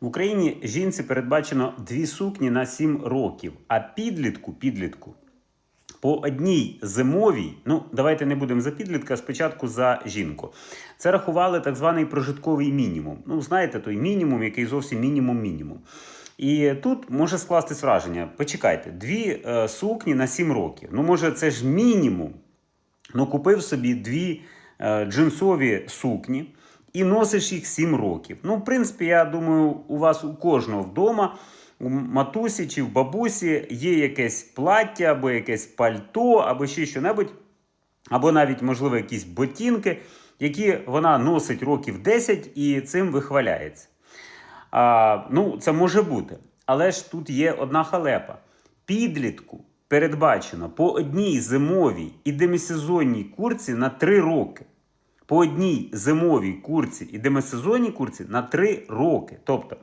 В Україні жінці передбачено дві сукні на 7 років, а підлітку підлітку по одній зимовій, ну давайте не будемо за підлітка, спочатку за жінку. Це рахували так званий прожитковий мінімум. Ну, знаєте, той мінімум, який зовсім мінімум-мінімум. І тут може скластись враження: почекайте, дві е, сукні на 7 років. Ну, може, це ж мінімум. Ну, купив собі дві е, джинсові сукні і носиш їх 7 років. Ну, в принципі, я думаю, у вас у кожного вдома, у матусі чи в бабусі є якесь плаття, або якесь пальто, або ще що-небудь, або навіть, можливо, якісь ботинки, які вона носить років 10 і цим вихваляється. А, ну, це може бути. Але ж тут є одна халепа. Підлітку передбачено по одній зимовій і демісезонній курці на 3 роки. По одній зимовій курці і демисезонній курці на 3 роки. Тобто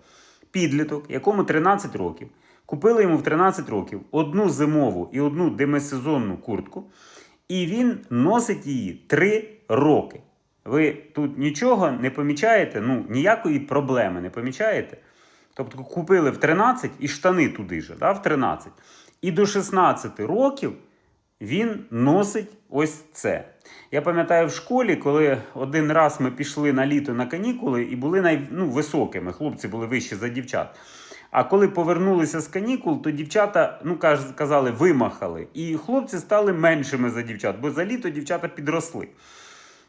підліток, якому 13 років, купили йому в 13 років одну зимову і одну демисезонну куртку, і він носить її 3 роки. Ви тут нічого не помічаєте, ну ніякої проблеми не помічаєте. Тобто купили в 13 і штани туди же, да, в 13. І до 16 років він носить ось це. Я пам'ятаю в школі, коли один раз ми пішли на літо на канікули і були най, ну, високими, хлопці були вищі за дівчат. А коли повернулися з канікул, то дівчата, ну казали, вимахали. І хлопці стали меншими за дівчат, бо за літо дівчата підросли.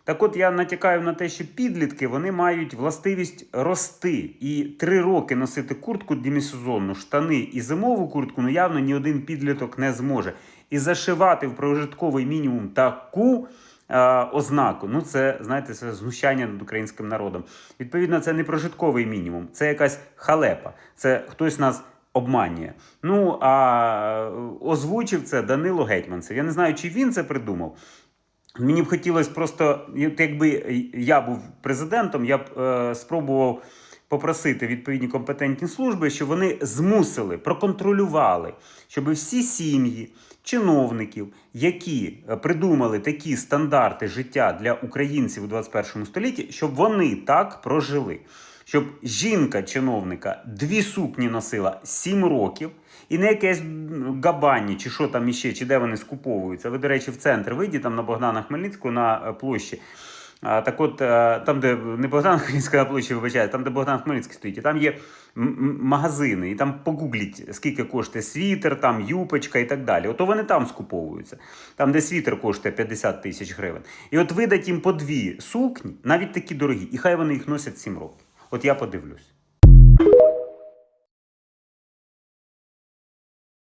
Так от я натякаю на те, що підлітки вони мають властивість рости. І три роки носити куртку демісезонну, штани і зимову куртку, ну явно ні один підліток не зможе. І зашивати в прожитковий мінімум таку е, ознаку, ну це знаєте, це знущання над українським народом. Відповідно, це не прожитковий мінімум, це якась халепа. Це хтось нас. Обманює. Ну а озвучив це Данило Гетьманцев. Я не знаю, чи він це придумав. Мені б хотілося просто, якби я був президентом, я б е, спробував попросити відповідні компетентні служби, щоб вони змусили, проконтролювали, щоб всі сім'ї чиновників, які е, придумали такі стандарти життя для українців у 21 столітті, щоб вони так прожили. Щоб жінка чиновника дві сукні носила 7 років, і не якесь габані, чи що там іще, чи де вони скуповуються. Ви, до речі, в центр вийдіть там на Богдана Хмельницького на е, площі. А, так от, е, там, де не Богдан Хмельницький на площі вибачає, там, де Богдан Хмельницький стоїть, і там є магазини, і там погугліть, скільки коштує світер, там юпочка і так далі. Ото вони там скуповуються. Там, де світер коштує 50 тисяч гривень. І от видать їм по дві сукні, навіть такі дорогі, і хай вони їх носять 7 років. От я подивлюсь.